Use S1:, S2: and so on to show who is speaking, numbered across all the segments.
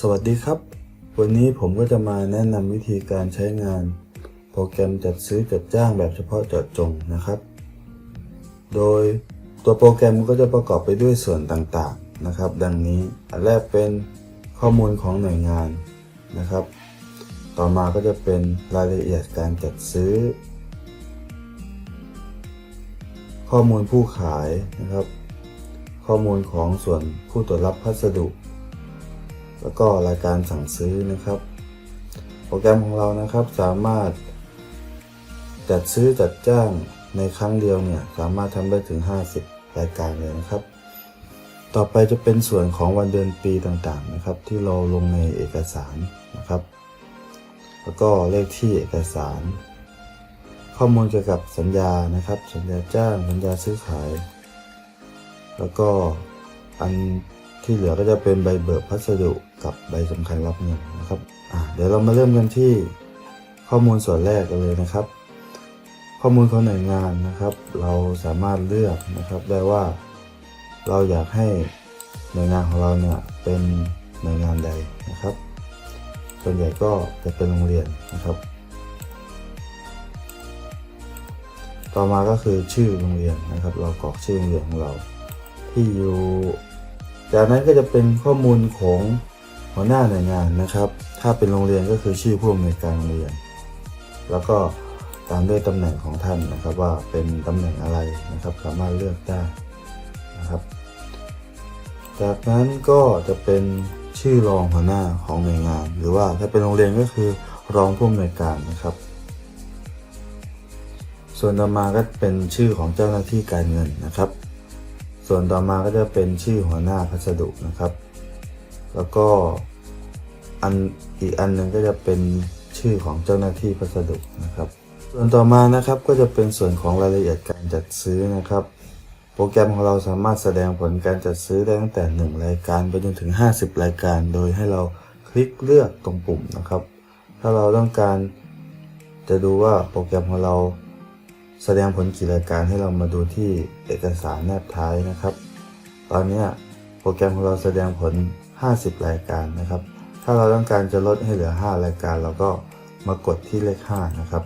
S1: สวัสดีครับ วันนี้ผมก็จะมาแนะนำวิธีการใช้งาน โปรแกรมจัดซื้อจัดจ้างแบบเฉพาะเจาะจงนะครับ โดยตัวโปรแกรมก็จะประกอบไปด้วยส่วนต่างๆนะครับ ดังนี้อันแรกเป็นข้อมูลของหน่วยงานนะครับ ต่อมาก็จะเป็นรายละเอียดการจัดซื้อ ข้อมูลผู้ขายนะครับ ข้อมูลของส่วนผู้ตรวจรับพัสดุ แล้วก็รายการสั่งซื้อนะครับ โปรแกรมของเรานะครับสามารถ จัดซื้อจัดจ้างในครั้งเดียวเนี่ยสามารถทำได้ถึง 50 รายการเลยนะครับ ต่อไปจะเป็นส่วนของวันเดือนปีต่างๆนะครับ ที่เราลงในเอกสารนะครับ แล้วก็เลขที่เอกสาร ข้อมูลเกี่ยวกับสัญญานะครับ สัญญาจ้างสัญญาซื้อขาย แล้วก็อันที่เหลือก็จะเป็นใบเบิกพัสดุ กับใบสำคัญรับเงินนะครับเดี๋ยวเรามาเริ่มกันที่ข้อมูลส่วนแรกกันเลยนะครับ ข้อมูลของหน่วยงานนะครับ เราสามารถเลือกนะครับได้ว่าเราอยากให้หน่วยงานของเราเนี่ยเป็นหน่วยงานใดนะครับส่วนใหญ่ก็จะเป็นโรงเรียนนะครับ ต่อมาก็คือชื่อโรงเรียนนะครับ เรากรอกชื่อโรงเรียนของเราที่อยู่ จากนั้นก็จะเป็นข้อมูลของ หัวหน้าหน่วยงานนะครับ ถ้าเป็นโรงเรียนก็คือชื่อผู้อำนวยการโรงเรียน แล้วก็ตามด้วยตำแหน่งของท่านนะครับว่าเป็นตำแหน่งอะไรนะครับ สามารถเลือกได้นะครับ จากนั้นก็จะเป็นชื่อรองหัวหน้าของหน่วยงาน หรือว่าถ้าเป็นโรงเรียนก็คือรองผู้อำนวยการนะครับ ส่วนต่อมาก็เป็นชื่อของเจ้าหน้าที่การเงินนะครับ ส่วนต่อมาก็จะเป็นชื่อหัวหน้าพัสดุนะครับ แล้วก็อันอีกอันหนึ่งก็จะเป็นชื่อของเจ้าหน้าที่พัสดุนะครับ ส่วนต่อมานะครับก็จะเป็นส่วนของรายละเอียดการจัดซื้อนะครับ โปรแกรมของเราสามารถแสดงผลการจัดซื้อได้ตั้งแต่ 1 รายการไปจนถึง 50 รายการ โดยให้เราคลิกเลือกตรงปุ่มนะครับ ถ้าเราต้องการจะดูว่าโปรแกรมของเราแสดงผลกี่รายการให้เรามาดูที่เอกสารแนบท้ายนะครับ ตอนนี้โปรแกรมของเราแสดงผล 50 รายการนะครับ ถ้าเราต้องการจะลดให้เหลือ 5 รายการ เราก็มากดที่เลข 5 นะครับ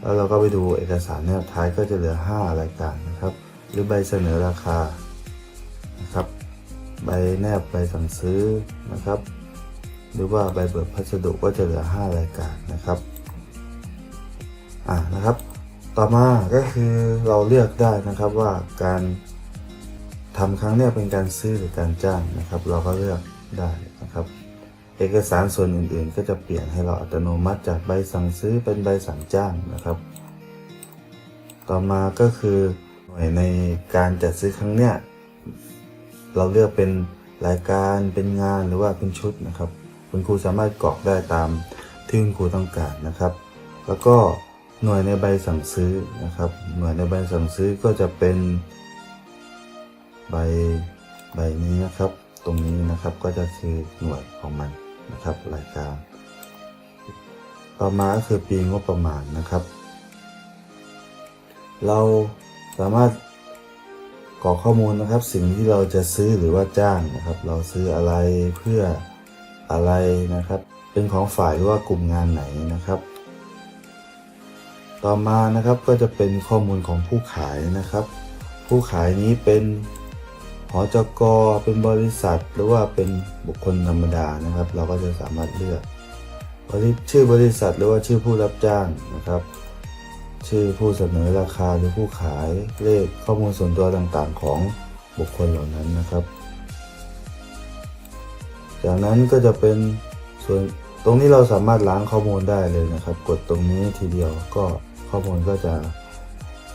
S1: แล้วเราก็ไปดูเอกสารแนบท้ายก็จะเหลือ 5 รายการนะครับ หรือใบเสนอราคานะครับ ใบแนบใบสั่งซื้อนะครับ หรือว่าใบเบิกพัสดุก็จะเหลือ 5 รายการนะครับอ่านะครับ ต่อมาก็คือเราเลือกได้นะครับว่าการ ทำครั้งเนี้ยเป็นการซื้อหรือการจ้างนะครับ เราก็เลือกได้นะครับ เอกสารส่วนอื่นๆ ก็จะเปลี่ยนให้เราอัตโนมัติจากใบสั่งซื้อเป็นใบสั่งจ้างนะครับ ต่อมาก็คือหน่วยในการจัดซื้อครั้งเนี้ยเราเลือกเป็นรายการเป็นงานหรือว่าเป็นชุดนะครับ คุณครูสามารถกรอกได้ตามที่คุณครูต้องการนะครับ แล้วก็หน่วยในใบสั่งซื้อนะครับ หน่วยในใบสั่งซื้อก็จะเป็น ใบใบนี้นะครับ ตรงนี้นะครับก็จะคือหน่วยของมันนะครับรายการ ต่อมาก็คือปีงบประมาณนะครับ เราสามารถกรอกข้อมูลนะครับ สิ่งที่เราจะซื้อหรือว่าจ้างนะครับ เราซื้ออะไรเพื่ออะไรนะครับ เป็นของฝ่ายหรือว่ากลุ่มงานไหนนะครับ ต่อมานะครับก็จะเป็นข้อมูลของผู้ขายนะครับ ผู้ขายนี้เป็น อจกเป็นบริษัทหรือว่าเป็นบุคคลธรรมดานะครับ เราก็จะสามารถเลือกบริชื่อบริษัทหรือว่าชื่อผู้รับจ้างนะครับ ชื่อผู้เสนอราคาหรือผู้ขายเลขข้อมูลส่วนตัวต่างๆ ของบุคคลเหล่านั้นนะครับ จากนั้นก็จะเป็นส่วนตรงนี้เราสามารถล้างข้อมูลได้เลยนะครับ กดตรงนี้ทีเดียวก็ข้อมูลก็จะ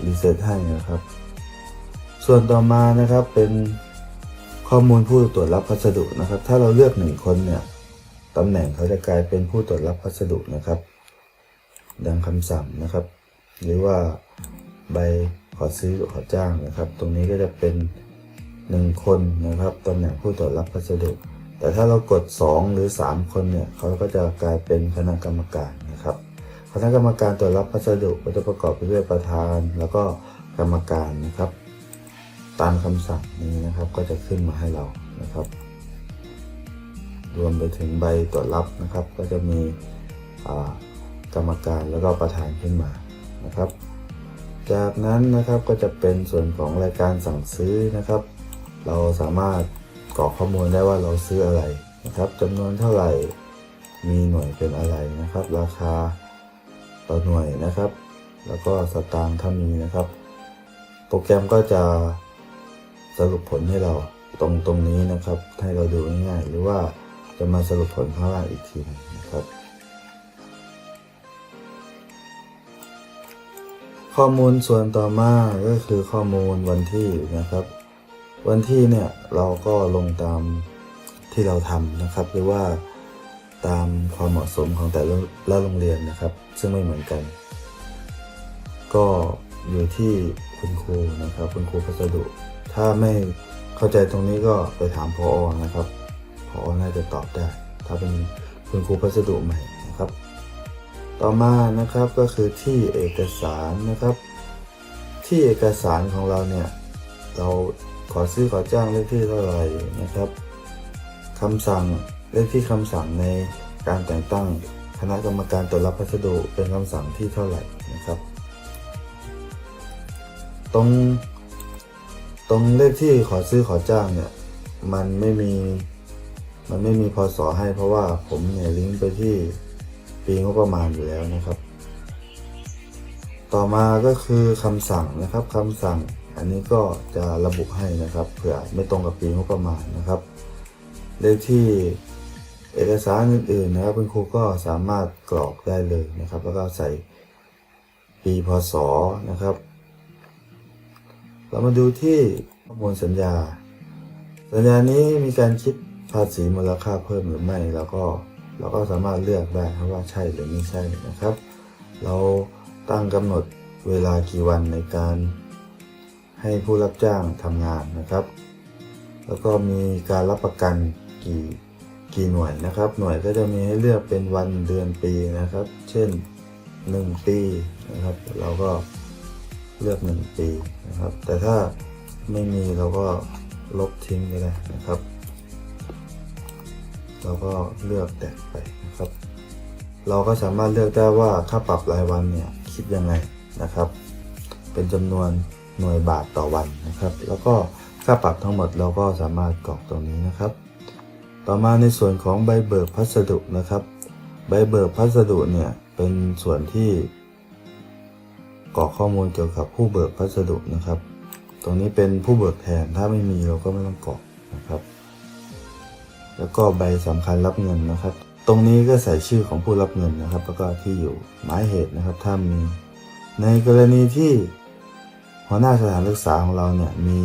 S1: รีเซ็ตให้นะครับ ส่วนต่อมานะครับเป็น ข้อมูลผู้ตรวจรับพัสดุนะครับ ถ้าเราเลือกหนึ่งคนเนี่ยตำแหน่งเขาจะกลายเป็นผู้ตรวจรับพัสดุนะครับ ดังคำสั่งนะครับ หรือว่าใบขอซื้อขอจ้างนะครับ ตรงนี้ก็จะเป็นหนึ่งคนนะครับตำแหน่งผู้ตรวจรับพัสดุ แต่ถ้าเรากด 2 หรือ 3 คนเนี่ยเขาก็จะกลายเป็นคณะกรรมการนะครับ คณะกรรมการตรวจรับพัสดุก็จะประกอบไปด้วยประธาน แล้วก็กรรมการนะครับ ตามคำสั่งนี้นะครับก็จะขึ้นมาให้เรานะครับ รวมไปถึงใบตรวจรับนะครับ ก็จะมีกรรมการแล้วก็ประธานขึ้นมานะครับ จากนั้นนะครับก็จะเป็นส่วนของรายการสั่งซื้อนะครับ เราสามารถกรอกข้อมูลได้ว่าเราซื้ออะไรนะครับจำนวนเท่าไหร่มีหน่วยเป็นอะไรนะครับ ราคาต่อหน่วยนะครับ แล้วก็สตางค์ถ้ามีนะครับ โปรแกรมก็จะ สรุปผลให้เราตรงตรงนี้นะครับ ให้เราดูง่ายๆหรือว่าจะมาสรุปผลข้างล่างอีกทีหนึงนะครับ ข้อมูลส่วนต่อมาก็คือข้อมูลวันที่นะครับ วันที่เนี่ยเราก็ลงตามที่เราทำนะครับ หรือว่าตามความเหมาะสมของแต่ละโรงเรียนนะครับ ซึ่งไม่เหมือนกัน ก็อยู่ที่คุณครูนะครับ คุณครูพัสดุ ถ้าไม่เข้าใจตรงนี้ก็ไปถามพออนะครับพอน่าจะตอบได้ ถ้าเป็นคุณครูพัสดุใหม่นะครับ ต่อมานะครับก็คือที่เอกสารนะครับ ที่เอกสารของเราเนี่ย เราขอซื้อขอจ้างเลขที่เท่าไหร่นะครับคำสั่งเลขที่คำสั่งในการแต่งตั้งคณะกรรมการตรวจรับพัสดุเป็นคำสั่งที่เท่าไหร่นะครับ ตรง ตรงเลขที่ขอซื้อขอจ้างเนี่ย มันไม่มี มันไม่มีพศให้เพราะว่าผมเนี่ยลิงก์ไปที่ปีงบประมาณอยู่แล้วนะครับ ต่อมาก็คือคำสั่งนะครับคำสั่ง อันนี้ก็จะระบุให้นะครับ เผื่อไม่ตรงกับปีงบประมาณนะครับ เลขที่เอกสารอื่นๆนะครับคุณครูก็สามารถกรอกได้เลยนะครับ แล้วก็ใส่ปีพศนะครับ เรามาดูที่ข้อมูลสัญญา สัญญานี้มีการคิดภาษีมูลค่าเพิ่มหรือไม่ แล้วก็เราก็สามารถเลือกได้ครับว่าใช่หรือไม่ใช่นะครับ เราตั้งกำหนดเวลากี่วันในการให้ผู้รับจ้างทำงานนะครับ แล้วก็มีการรับประกันกี่กี่หน่วยนะครับ หน่วยก็จะมีให้เลือกเป็นวันเดือนปีนะครับ เช่น 1 ปีนะครับ เราก็ เลือก 1 ปีนะครับ แต่ถ้าไม่มีเราก็ลบทิ้งก็ได้นะครับ เราก็เลือกแตกไปนะครับ เราก็สามารถเลือกได้ว่าค่าปรับรายวันเนี่ยคิดยังไงนะครับ เป็นจำนวนหน่วยบาทต่อวันนะครับ แล้วก็ค่าปรับทั้งหมดเราก็สามารถกรอกตรงนี้นะครับ ต่อมาในส่วนของใบเบิกพัสดุนะครับ ใบเบิกพัสดุเนี่ยเป็นส่วนที่ รอกข้อมูลเกี่ยวกับผู้เบิกพัสดุนะครับ ตรงนี้เป็นผู้เบิกแทนถ้าไม่มีเราก็ไม่ต้องกรอกนะครับ แล้วก็ใบสำคัญรับเงินนะครับ ตรงนี้ก็ใส่ชื่อของผู้รับเงินนะครับ แล้วก็ที่อยู่หมายเหตุนะครับ ถ้ามี ในกรณีที่หัวหน้าสถานศึกษาของเราเนี่ยมี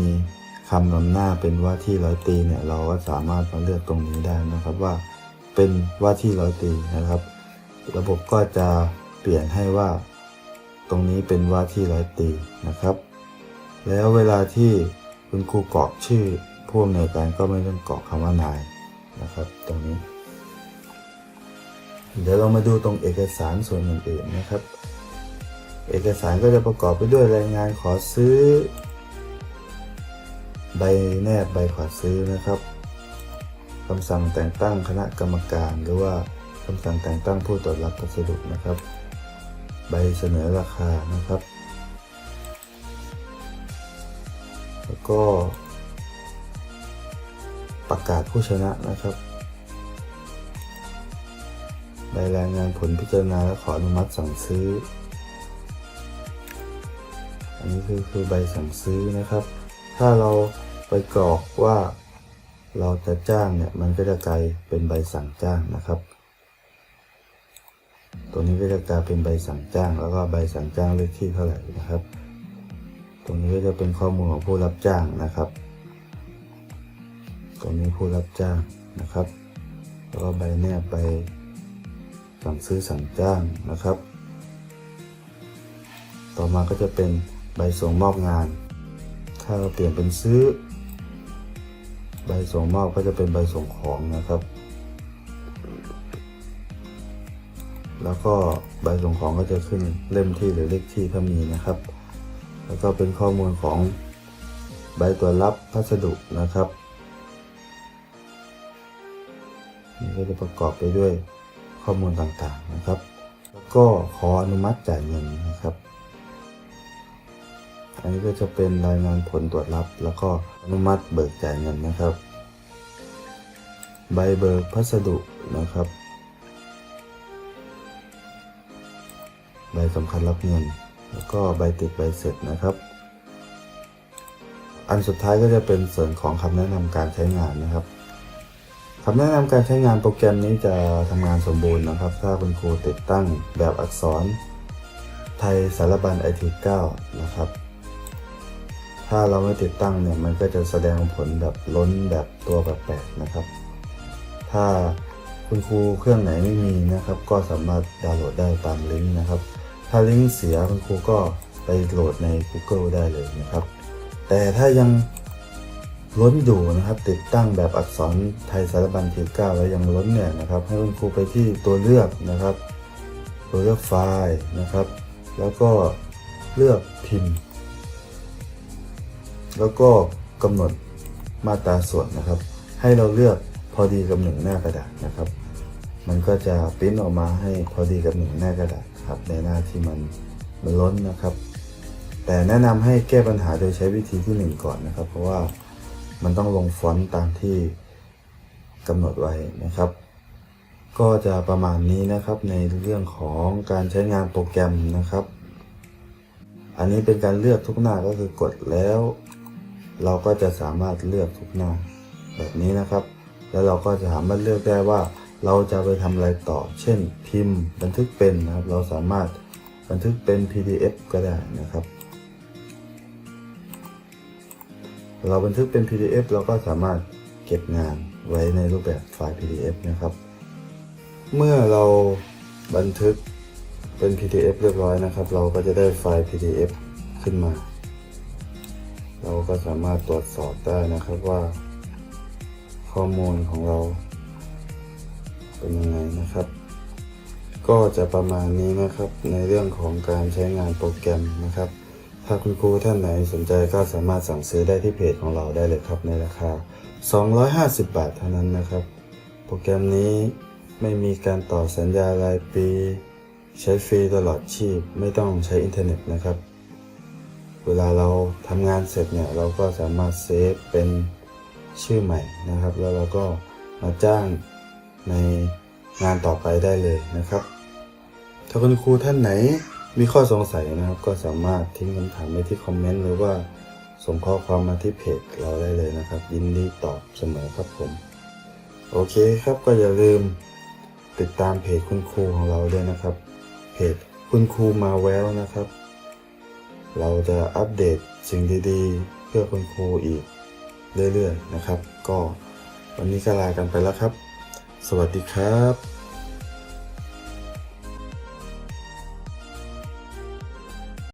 S1: คำนำหน้าเป็นว่าที่ร้อยตีเนี่ยเราก็สามารถมาเลือกตรงนี้ได้นะครับว่าเป็นว่าที่ร้อยตีนะครับ ระบบก็จะเปลี่ยนให้ว่า ตรงนี้เป็นว่าที่ร้อยตีนะครับ แล้วเวลาที่คุณครูกรอกชื่อผู้อำนวยการก็ไม่ต้องกรอกคำว่านายนะครับ ตรงนี้ เดี๋ยวเรามาดูตรงเอกสารส่วนอื่นๆนะครับ เอกสารก็จะประกอบไปด้วยรายงานขอซื้อ ใบแนบใบขอซื้อนะครับคำสั่งแต่งตั้งคณะกรรมการ หรือว่าคำสั่งแต่งตั้งผู้ตรวจรับพัสดุนะครับ ใบเสนอราคานะครับ แล้วก็ ประกาศผู้ชนะนะครับใบรายงานผลพิจารณาและขออนุมัติสั่งซื้อ อันนี้คือคือใบสั่งซื้อนะครับ ถ้าเราไปกรอกว่าเราจะจ้างเนี่ยมันก็จะกลายเป็นใบสั่งจ้างนะครับ ตัวนี้ก็จะกลายเป็นใบสั่งจ้าง แล้วก็ใบสั่งจ้างเลขที่เท่าไหร่นะครับ ตรงนี้ก็จะเป็นข้อมูลของผู้รับจ้างนะครับ ตรงนี้ผู้รับจ้างนะครับ แล้วก็ใบแนบใบสั่งซื้อสั่งจ้างนะครับ ต่อมาก็จะเป็นใบส่งมอบงาน ถ้าเราเปลี่ยนเป็นซื้อ ใบส่งมอบก็จะเป็นใบส่งของนะครับ แล้วก็ใบส่งของก็จะขึ้นเล่มที่หรือเลขที่ถ้ามีนะครับ แล้วก็เป็นข้อมูลของใบตรวจรับพัสดุนะครับนี่ก็จะประกอบไปด้วยข้อมูลต่างๆนะครับ แล้วก็ขออนุมัติจ่ายเงินนะครับ อันนี้ก็จะเป็นรายงานผลตรวจรับ แล้วก็อนุมัติเบิกจ่ายเงินนะครับ ใบเบิกพัสดุนะครับ ใบสำคัญรับเงิน แล้วก็ใบติดใบเสร็จนะครับ อันสุดท้ายก็จะเป็นส่วนของคำแนะนำการใช้งานนะครับคำแนะนำการใช้งานโปรแกรมนี้จะทำงานสมบูรณ์นะครับ ถ้าคุณครูติดตั้งแบบอักษร ไทยสารบัญ IT9 นะครับ ถ้าเราไม่ติดตั้งเนี่ยมันก็จะแสดงผลแบบล้นแบบตัวแปลกๆนะครับ ถ้าคุณครูเครื่องไหนไม่มีนะครับ ก็สามารถดาวน์โหลดได้ตามลิงก์นะครับ ถ้าลิงก์เสียคุณครูก็ไปโหลดใน Google ได้เลยนะครับ แต่ถ้ายังล้นอยู่นะครับ ติดตั้งแบบอักษรไทยสารบัญทีเก้าแล้วยังล้นเนี่ยนะครับ ให้คุณครูไปที่ตัวเลือกนะครับ ตัวเลือกไฟล์นะครับ แล้วก็เลือกพิมพ์ แล้วก็กำหนดมาตราส่วนนะครับ ให้เราเลือกพอดีกับหนึ่งหน้ากระดาษนะครับ มันก็จะปริ้นออกมาให้พอดีกับหนึ่งหน้ากระดาษ ครับในหน้าที่มันมันล้นนะครับ แต่แนะนำให้แก้ปัญหาโดยใช้วิธีที่หนึ่งก่อนนะครับ เพราะว่ามันต้องลงฟอนต์ตามที่กำหนดไว้นะครับ ก็จะประมาณนี้นะครับในเรื่องของการใช้งานโปรแกรมนะครับ อันนี้เป็นการเลือกทุกหน้าก็คือกดแล้ว เราก็จะสามารถเลือกทุกหน้าแบบนี้นะครับ แล้วเราก็จะสามารถเลือกได้ว่า เราจะไปทำอะไรต่อ เช่นพิมพ์บันทึกเป็นนะครับ เราสามารถบันทึกเป็น PDF ก็ได้นะครับ เราบันทึกเป็น PDF เราก็สามารถเก็บงานไว้ในรูปแบบไฟล์ PDF นะครับ เมื่อเราบันทึกเป็น PDF เรียบร้อยนะครับ เราก็จะได้ไฟล์ PDF ขึ้นมา เราก็สามารถตรวจสอบได้นะครับว่า ข้อมูลของเรา เป็นยังไงนะครับ ก็จะประมาณนี้นะครับในเรื่องของการใช้งานโปรแกรมนะครับ ถ้าคุณครูท่านไหนสนใจก็สามารถสั่งซื้อได้ที่เพจของเราได้เลยครับในราคา 250 บาทเท่านั้นนะครับ โปรแกรมนี้ไม่มีการต่อสัญญารายปี ใช้ฟรีตลอดชีพ ไม่ต้องใช้อินเทอร์เน็ตนะครับ เวลาเราทำงานเสร็จเนี่ยเราก็สามารถเซฟเป็นชื่อใหม่นะครับ แล้วเราก็มาจ้าง ในงานต่อไปได้เลยนะครับ ถ้าคุณครูท่านไหนมีข้อสงสัยนะครับ ก็สามารถทิ้งคำถามไว้ที่คอมเมนต์หรือว่าส่งข้อความมาที่เพจเราได้เลยนะครับ ยินดีตอบเสมอครับผม โอเคครับก็อย่าลืมติดตามเพจคุณครูของเราด้วยนะครับ เพจคุณครูมาแววนะครับ เราจะอัปเดตสิ่งดีๆ เพื่อคุณครูอีกเรื่อยๆนะครับ ก็วันนี้ก็ลากันไปแล้วครับ สวัสดีครับ